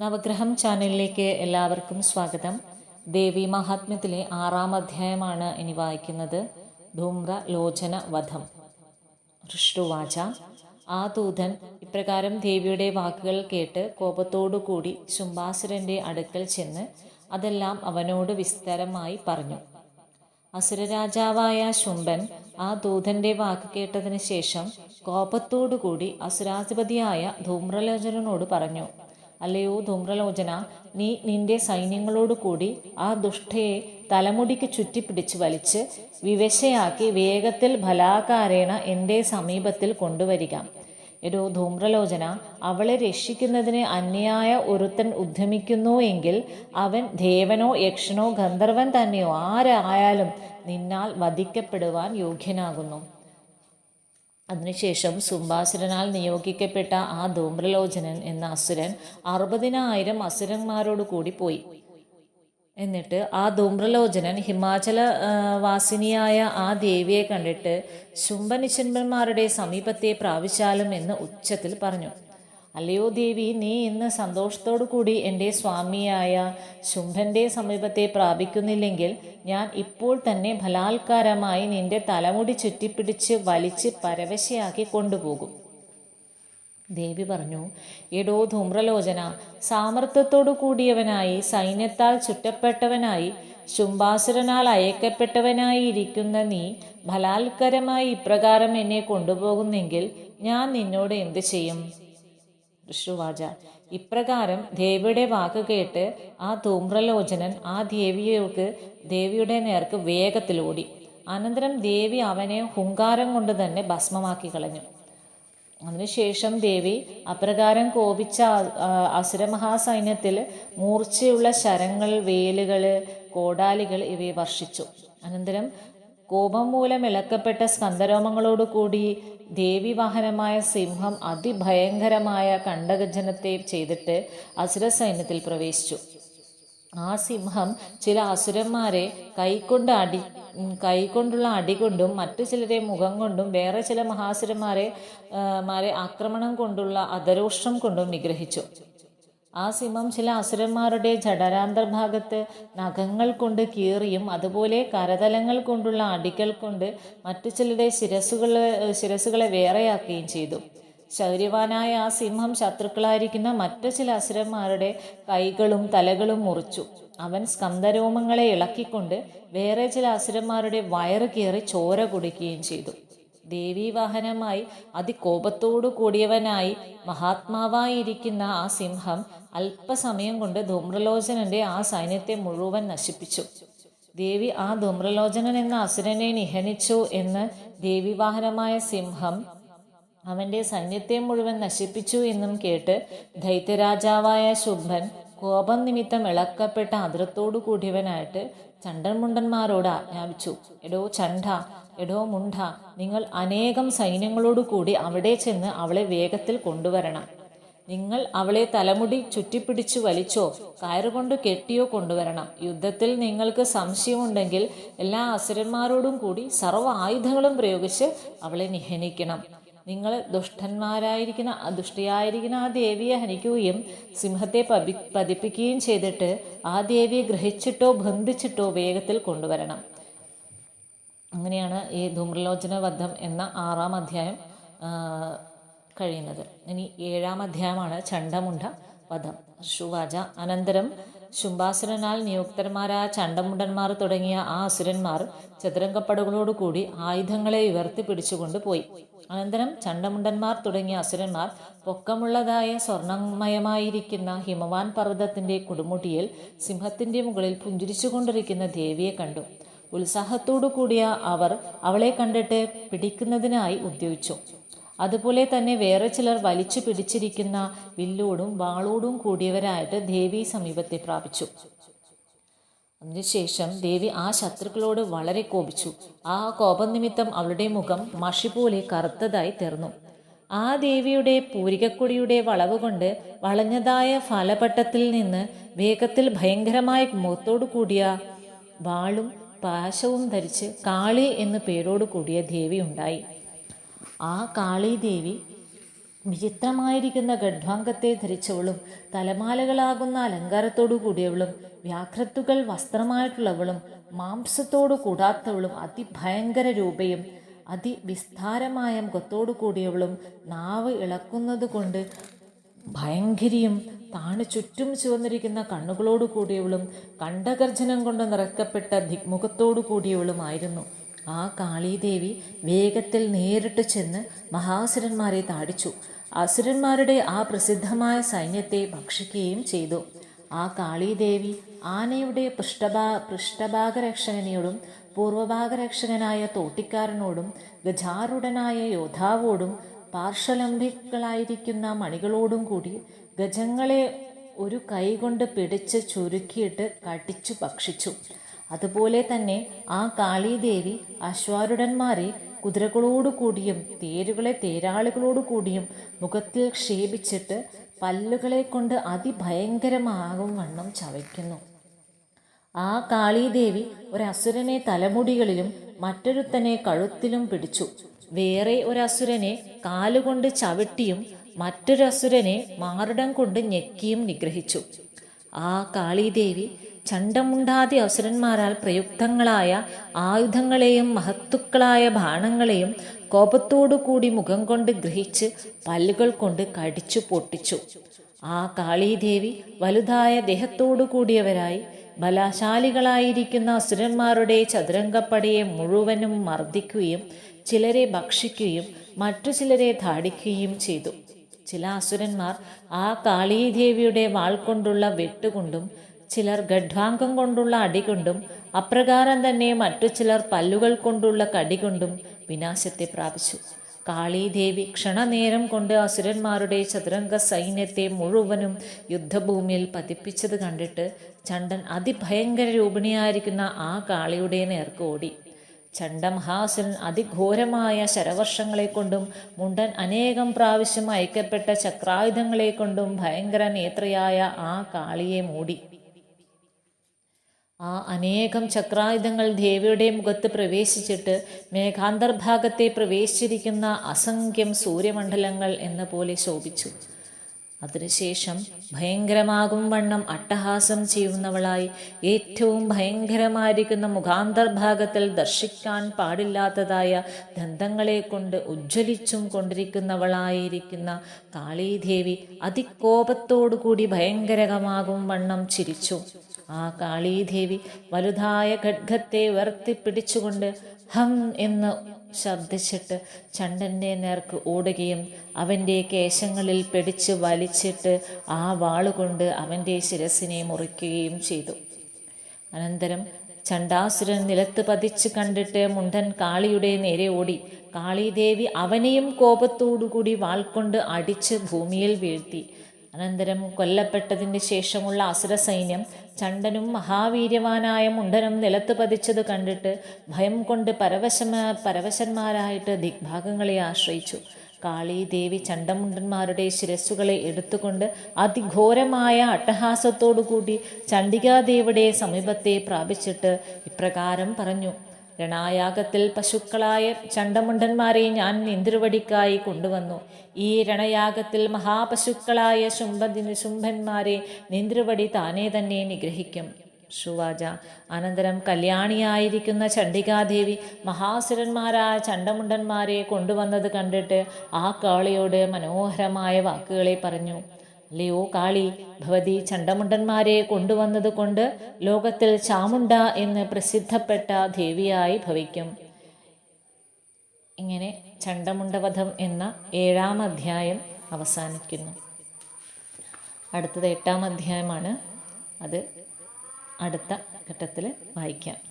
നവഗ്രഹം ചാനലിലേക്ക് എല്ലാവർക്കും സ്വാഗതം. ദേവി മഹാത്മ്യത്തിലെ ആറാം അധ്യായമാണ് ഇനി വായിക്കുന്നത്. ധൂമ്ര ലോചന വധം. ഋഷ്ടുവാച ആ ദൂതൻ ഇപ്രകാരം ദേവിയുടെ വാക്കുകൾ കേട്ട് കോപത്തോടുകൂടി ശുംഭാസുരന്റെ അടുക്കൽ ചെന്ന് അതെല്ലാം അവനോട് വിസ്താരമായി പറഞ്ഞു. അസുരരാജാവായ ശുംഭൻ ആ ദൂതന്റെ വാക്ക് കേട്ടതിന് ശേഷം കോപത്തോടുകൂടി അസുരാധിപതിയായ ധൂമ്രലോചനോട് പറഞ്ഞു. അല്ലയോ ധൂമ്രലോചന നീ നിന്റെ സൈന്യങ്ങളോട് കൂടി ആ ദുഷ്ടയെ തലമുടിക്ക് ചുറ്റിപ്പിടിച്ച് വലിച്ച് വിവശയാക്കി വേഗത്തിൽ ബലാകാരേണ എന്റെ സമീപത്തിൽ കൊണ്ടുവരിക. എടോ ധൂമ്രലോചന അവളെ രക്ഷിക്കുന്നതിന് അന്യായ ഒരുത്തൻ ഉദ്യമിക്കുന്നു എങ്കിൽ അവൻ ദേവനോ യക്ഷനോ ഗന്ധർവൻ തന്നെയോ ആരായാലും നിന്നാൽ വധിക്കപ്പെടുവാൻ യോഗ്യനാകുന്നു. അതിനുശേഷം സുംബാസുരനാൽ നിയോഗിക്കപ്പെട്ട ആ ധൂമ്രലോചനൻ എന്ന അസുരൻ അറുപതിനായിരം അസുരന്മാരോട് കൂടി പോയി. എന്നിട്ട് ആ ധൂമ്രലോചനൻ ഹിമാചല വാസിനിയായ ആ ദേവിയെ കണ്ടിട്ട് ശുംഭനിശന്മാരുടെ സമീപത്തെ പ്രാപിച്ചാലും എന്ന് ഉച്ചത്തിൽ പറഞ്ഞു. അല്ലയോ ദേവി നീ ഇന്ന് സന്തോഷത്തോടു കൂടി എന്റെ സ്വാമിയായ ശുംഭന്റെ സമീപത്തെ പ്രാപിക്കുന്നില്ലെങ്കിൽ ഞാൻ ഇപ്പോൾ തന്നെ ബലാത്കാരമായി നിന്റെ തലമുടി ചുറ്റിപ്പിടിച്ച് വലിച്ച് പരവശയാക്കി കൊണ്ടുപോകും. ദേവി പറഞ്ഞു എടോ ധൂമ്രലോചന സാമർത്ഥ്യത്തോടു കൂടിയവനായി സൈന്യത്താൽ ചുറ്റപ്പെട്ടവനായി ശുംഭാസുരനാൽ അയക്കപ്പെട്ടവനായി ഇരിക്കുന്ന നീ ബലാത്കരമായി ഇപ്രകാരം എന്നെ കൊണ്ടുപോകുന്നെങ്കിൽ ഞാൻ നിന്നോട് എന്തു ചെയ്യും? ഋഷുവാച ഇപ്രകാരം ദേവിയുടെ വാക്ക് കേട്ട് ആ ധൂമ്രലോചനൻ ആ ദേവിയോക്ക് ദേവിയുടെ നേർക്ക് വേഗത്തിലോടി അനന്തരം ദേവി അവനെ ഹുങ്കാരം കൊണ്ട് തന്നെ ഭസ്മമാക്കി കളഞ്ഞു. അതിനുശേഷം ദേവി അപ്രകാരം കോപിച്ച അസുരമഹാസൈന്യത്തിൽ മൂർച്ചയുള്ള ശരങ്ങൾ വേലുകൾ കോടാലികൾ ഇവയെ വർഷിച്ചു. അനന്തരം കോപം മൂലം ഇളക്കപ്പെട്ട സ്കന്ധരോമങ്ങളോടുകൂടി ദേവി വാഹനമായ സിംഹം അതിഭയങ്കരമായ കണ്ടഗജനത്തെ ചെയ്തിട്ട് അസുര സൈന്യത്തിൽ പ്രവേശിച്ചു. ആ സിംഹം ചില അസുരന്മാരെ കൈക്കൊണ്ട് അടി കൈകൊണ്ടുള്ള അടി കൊണ്ടും മറ്റു ചിലരെ മുഖം കൊണ്ടും വേറെ ചില മഹാസുരന്മാരെ മാരെ ആക്രമണം കൊണ്ടുള്ള അധരോഷ്ട്രം കൊണ്ടും നിഗ്രഹിച്ചു ആ സിംഹം ചില അസുരന്മാരുടെ ജഠരാന്തർഭാഗത്ത് നഖങ്ങൾ കൊണ്ട് കീറിയും അതുപോലെ കരതലങ്ങൾ കൊണ്ടുള്ള അടികൾ കൊണ്ട് മറ്റു ചിലരുടെ ശിരസുകളെ ശിരസുകളെ വേറെയാക്കുകയും ചെയ്തു. ശൗര്യവാനായ ആ സിംഹം ശത്രുക്കളായിരിക്കുന്ന മറ്റു ചില അസുരന്മാരുടെ കൈകളും തലകളും മുറിച്ചു. അവൻ സ്കന്ധരോമങ്ങളെ ഇളക്കിക്കൊണ്ട് വേറെ ചില അസുരന്മാരുടെ വയറ് കീറി ചോര കുടിക്കുകയും ചെയ്തു. ദേവീവാഹനമായി അതികോപത്തോടു കൂടിയവനായി മഹാത്മാവായിരിക്കുന്ന ആ സിംഹം അല്പസമയം കൊണ്ട് ധൂമ്രലോചനന്റെ ആ സൈന്യത്തെ മുഴുവൻ നശിപ്പിച്ചു. ദേവി ആ ധൂമ്രലോചനൻ എന്ന അസുരനെ നിഹനിച്ചു എന്ന് ദേവിവാഹനമായ സിംഹം അവന്റെ സൈന്യത്തെ മുഴുവൻ നശിപ്പിച്ചു എന്നും കേട്ട് ദൈത്യരാജാവായ ശുംഭൻ കോപം നിമിത്തം ഇളക്കപ്പെട്ട അതിരത്തോടു കൂടിയവനായിട്ട് ചണ്ടൻമുണ്ടന്മാരോട് ആജ്ഞാപിച്ചു. എടോ ചണ്ട എടോ മുണ്ട നിങ്ങൾ അനേകം സൈന്യങ്ങളോടു കൂടി അവിടെ ചെന്ന് അവളെ വേഗത്തിൽ കൊണ്ടുവരണം. നിങ്ങൾ അവളെ തലമുടി ചുറ്റിപ്പിടിച്ചു വലിച്ചോ കയറുകൊണ്ട് കെട്ടിയോ കൊണ്ടുവരണം. യുദ്ധത്തിൽ നിങ്ങൾക്ക് സംശയമുണ്ടെങ്കിൽ എല്ലാ അസുരന്മാരോടും കൂടി സർവ ആയുധങ്ങളും പ്രയോഗിച്ച് അവളെ നിഹനിക്കണം. നിങ്ങൾ ദുഷ്ടന്മാരായിരിക്കുന്ന ദുഷ്ടിയായിരിക്കുന്ന ആ ദേവിയെ ഹനിക്കുകയും സിംഹത്തെ പതി പതിപ്പിക്കുകയും ചെയ്തിട്ട് ആ ദേവിയെ ഗ്രഹിച്ചിട്ടോ ബന്ധിച്ചിട്ടോ വേഗത്തിൽ കൊണ്ടുവരണം. അങ്ങനെയാണ് ഈ ധൂമ്രലോചന വധം എന്ന ആറാം അധ്യായം കഴിയുന്നത്. ഇനി ഏഴാം അധ്യായമാണ് ചണ്ടമുണ്ട വധം. ശുവാച അനന്തരം ശുംഭാസുരനാൽ നിയുക്തന്മാരായ ചണ്ടമുണ്ടന്മാർ തുടങ്ങിയ ആ അസുരന്മാർ ചതുരംഗപ്പടകളോടുകൂടി ആയുധങ്ങളെ ഉയർത്തി പിടിച്ചുകൊണ്ട് പോയി. അനന്തരം ചണ്ടമുണ്ടന്മാർ തുടങ്ങിയ അസുരന്മാർ പൊക്കമുള്ളതായ സ്വർണമയമായിരിക്കുന്ന ഹിമവാൻ പർവതത്തിന്റെ കൊടുമുടിയിൽ സിംഹത്തിന്റെ മുകളിൽ പുഞ്ചിരിച്ചുകൊണ്ടിരിക്കുന്ന ദേവിയെ കണ്ടു. ഉത്സാഹത്തോടു കൂടിയ അവർ അവളെ കണ്ടിട്ട് പിടിക്കുന്നതിനായി ഉദ്യോഗിച്ചു. അതുപോലെ തന്നെ വേറെ ചിലർ വലിച്ചു പിടിച്ചിരിക്കുന്ന വില്ലോടും വാളോടും കൂടിയവരായിട്ട് ദേവി സമീപത്തെ പ്രാപിച്ചു. അതിനുശേഷം ദേവി ആ ശത്രുക്കളോട് വളരെ കോപിച്ചു. ആ കോപം നിമിത്തം അവളുടെ മുഖം മഷി പോലെ കറുത്തതായി തീർന്നു. ആ ദേവിയുടെ പൂരികക്കൊടിയുടെ വളവ് കൊണ്ട് വളഞ്ഞതായ ഫലപട്ടത്തിൽ നിന്ന് വേഗത്തിൽ ഭയങ്കരമായ മുഖത്തോടു കൂടിയ വാളും പാശവും ധരിച്ച് കാളി എന്നു പേരോടു കൂടിയ ദേവി ഉണ്ടായി. ആ കാളീദേവി വിചിത്രമായിരിക്കുന്ന ഗഡ്വാംഗത്തെ ധരിച്ചവളും തലമാലകളാകുന്ന അലങ്കാരത്തോടു കൂടിയവളും വ്യാഘ്രത്തുകൾ വസ്ത്രമായിട്ടുള്ളവളും മാംസത്തോടു കൂടാത്തവളും അതിഭയങ്കര രൂപയും അതിവിസ്താരമായ മുഖത്തോടു കൂടിയവളും നാവ് ഇളക്കുന്നത് കൊണ്ട് ഭയങ്കരിയും താണു ചുറ്റും ചുവന്നിരിക്കുന്ന കണ്ണുകളോടു കൂടിയവളും കണ്ഠഗർജനം കൊണ്ട് നിറക്കപ്പെട്ട ദിഗ്മുഖത്തോടു കൂടിയവളുമായിരുന്നു. ആ കാളീദേവി വേഗത്തിൽ നേരിട്ട് ചെന്ന് മഹാസുരന്മാരെ താടിച്ചു. അസുരന്മാരുടെ ആ പ്രസിദ്ധമായ സൈന്യത്തെ ഭക്ഷിക്കുകയും ചെയ്തു. ആ കാളീദേവി ആനയുടെ പൃഷ്ഠഭാ പൃഷ്ഠഭാഗരക്ഷകനോടും പൂർവഭാഗരക്ഷകനായ തോട്ടിക്കാരനോടും ഗജാരുടനായ യോദ്ധാവോടും പാർശ്വലംബികളായിരിക്കുന്ന മണികളോടും കൂടി ഗജങ്ങളെ ഒരു കൈകൊണ്ട് പിടിച്ച് ചുരുക്കിയിട്ട് കടിച്ചു ഭക്ഷിച്ചു. അതുപോലെ തന്നെ ആ കാളീദേവി അശ്വാരുടന്മാരെ കുതിരകളോടു കൂടിയും തേരുകളെ തേരാളികളോടു കൂടിയും മുഖത്തിൽ ക്ഷേപിച്ചിട്ട് പല്ലുകളെ കൊണ്ട് അതിഭയങ്കരമാകും വണ്ണം ചവയ്ക്കുന്നു. ആ കാളീദേവി ഒരസുരനെ തലമുടികളിലും മറ്റൊരുത്തനെ കഴുത്തിലും പിടിച്ചു. വേറെ ഒരസുരനെ കാലുകൊണ്ട് ചവിട്ടിയും മറ്റൊരസുരനെ മാറിടം കൊണ്ട് ഞെക്കിയും നിഗ്രഹിച്ചു. ആ കാളീദേവി ചണ്ടമുണ്ടാതി അവസരന്മാരാൽ പ്രയുക്തങ്ങളായ ആയുധങ്ങളെയും മഹത്തുക്കളായ ബാണങ്ങളെയും കോപത്തോടു കൂടി മുഖം കൊണ്ട് ഗ്രഹിച്ച് പല്ലുകൾ കൊണ്ട് കടിച്ചു പൊട്ടിച്ചു. ആ കാളീദേവി വലുതായ ദേഹത്തോടു കൂടിയവരായി ബലശാലികളായിരിക്കുന്ന അസുരന്മാരുടെ ചതുരംഗപ്പടയെ മുഴുവനും മർദ്ദിക്കുകയും ചിലരെ ഭക്ഷിക്കുകയും മറ്റു ചിലരെ ധാടിക്കുകയും ചെയ്തു. ചില അസുരന്മാർ ആ കാളീദേവിയുടെ വാൾ കൊണ്ടുള്ള വെട്ടുകൊണ്ടും ചിലർ ഗഡ്വാംഗം കൊണ്ടുള്ള അടികൊണ്ടും അപ്രകാരം തന്നെ മറ്റു ചിലർ പല്ലുകൾ കൊണ്ടുള്ള കടികൊണ്ടും വിനാശത്തെ പ്രാപിച്ചു. കാളീദേവി ക്ഷണനേരം കൊണ്ട് അസുരന്മാരുടെ ചതുരംഗ സൈന്യത്തെ മുഴുവനും യുദ്ധഭൂമിയിൽ പതിപ്പിച്ചത് കണ്ടിട്ട് ചണ്ടൻ അതിഭയങ്കര രൂപിണിയായിരിക്കുന്ന ആ കാളിയുടെ നേർക്ക് ഓടി. ചണ്ടമഹാസുരൻ അതിഘോരമായ ശരവർഷങ്ങളെ കൊണ്ടും മുണ്ടൻ അനേകം പ്രാവശ്യം അയക്കപ്പെട്ട ചക്രായുധങ്ങളെ കൊണ്ടും ഭയങ്കര നേത്രയായ ആ കാളിയെ മൂടി. ആ അനേകം ചക്രായുധങ്ങൾ ദേവിയുടെ മുഖത്ത് പ്രവേശിച്ചിട്ട് മേഘാന്തർഭാഗത്തെ പ്രവേശിച്ചിരിക്കുന്ന അസംഖ്യം സൂര്യമണ്ഡലങ്ങൾ എന്ന പോലെ ശോഭിച്ചു. അതിനുശേഷം ഭയങ്കരമാകും വണ്ണം അട്ടഹാസം ചെയ്യുന്നവളായി ഏറ്റവും ഭയങ്കരമായിരിക്കുന്ന മുഖാന്തർഭാഗത്തിൽ ദർശിക്കാൻ പാടില്ലാത്തതായ ദന്തങ്ങളെ കൊണ്ട് ഉജ്ജ്വലിച്ചും കൊണ്ടിരിക്കുന്നവളായിരിക്കുന്ന കാളീദേവി അതികോപത്തോടുകൂടി ഭയങ്കരമാകും വണ്ണം ചിരിച്ചു. ആ കാളീദേവി വലുതായ ഖഡ്ഗത്തെ ഉയർത്തിപ്പിടിച്ചുകൊണ്ട് ഹം എന്ന് ശബ്ദിച്ചിട്ട് ചണ്ടന്റെ നേർക്ക് ഓടുകയും അവന്റെ കേശങ്ങളിൽ പിടിച്ച് വലിച്ചിട്ട് ആ വാളുകൊണ്ട് അവന്റെ ശിരസിനെ മുറിക്കുകയും ചെയ്തു. അനന്തരം ചണ്ടാസുരൻ നിലത്ത് പതിച്ച് കണ്ടിട്ട് മുണ്ടൻ കാളിയുടെ നേരെ ഓടി. കാളിദേവി അവനെയും കോപത്തോടുകൂടി വാൾകൊണ്ട് അടിച്ച് ഭൂമിയിൽ വീഴ്ത്തി. അനന്തരം കൊല്ലപ്പെട്ടതിന് ശേഷമുള്ള അസുര സൈന്യം ചണ്ടനും മഹാവീര്യവാനായ മുണ്ടനും നിലത്ത് പതിച്ചത് കണ്ടിട്ട് ഭയം കൊണ്ട് പരവശമ പരവശന്മാരായിട്ട് ദിഗ്ഭാഗങ്ങളെ ആശ്രയിച്ചു. കാളി ദേവി ചണ്ടമുണ്ടന്മാരുടെ ശിരസ്സുകളെ എടുത്തുകൊണ്ട് അതിഘോരമായ അട്ടഹാസത്തോടുകൂടി ചണ്ഡികാദേവിയുടെ സമീപത്തെ പ്രാപിച്ചിട്ട് ഇപ്രകാരം പറഞ്ഞു. രണയാഗത്തിൽ പശുക്കളായ ചണ്ടമുണ്ടന്മാരെ ഞാൻ നിന്തിരുവടിക്കായി കൊണ്ടുവന്നു. ഈ രണയാഗത്തിൽ മഹാപശുക്കളായ ശുംഭ ശുംഭന്മാരെ നിന്തിരുവടി താനേ തന്നെ നിഗ്രഹിക്കും. ശുവാജ അനന്തരം കല്യാണിയായിരിക്കുന്ന ചണ്ഡികാദേവി മഹാസുരന്മാരായ ചണ്ടമുണ്ടന്മാരെ കൊണ്ടുവന്നത് കണ്ടിട്ട് ആ കാളിയോട് മനോഹരമായ വാക്കുകളെ പറഞ്ഞു. അല്ലയോ കാളി ഭവതി ചണ്ടമുണ്ടന്മാരെ കൊണ്ടുവന്നത് കൊണ്ട് ലോകത്തിൽ ചാമുണ്ട എന്ന് പ്രസിദ്ധപ്പെട്ട ദേവിയായി ഭവിക്കും. ഇങ്ങനെ ചണ്ടമുണ്ടവധം എന്ന ഏഴാം അധ്യായം അവസാനിക്കുന്നു. അടുത്തത് എട്ടാം അധ്യായമാണ്. അത് അടുത്ത ഘട്ടത്തിൽ വായിക്കാം.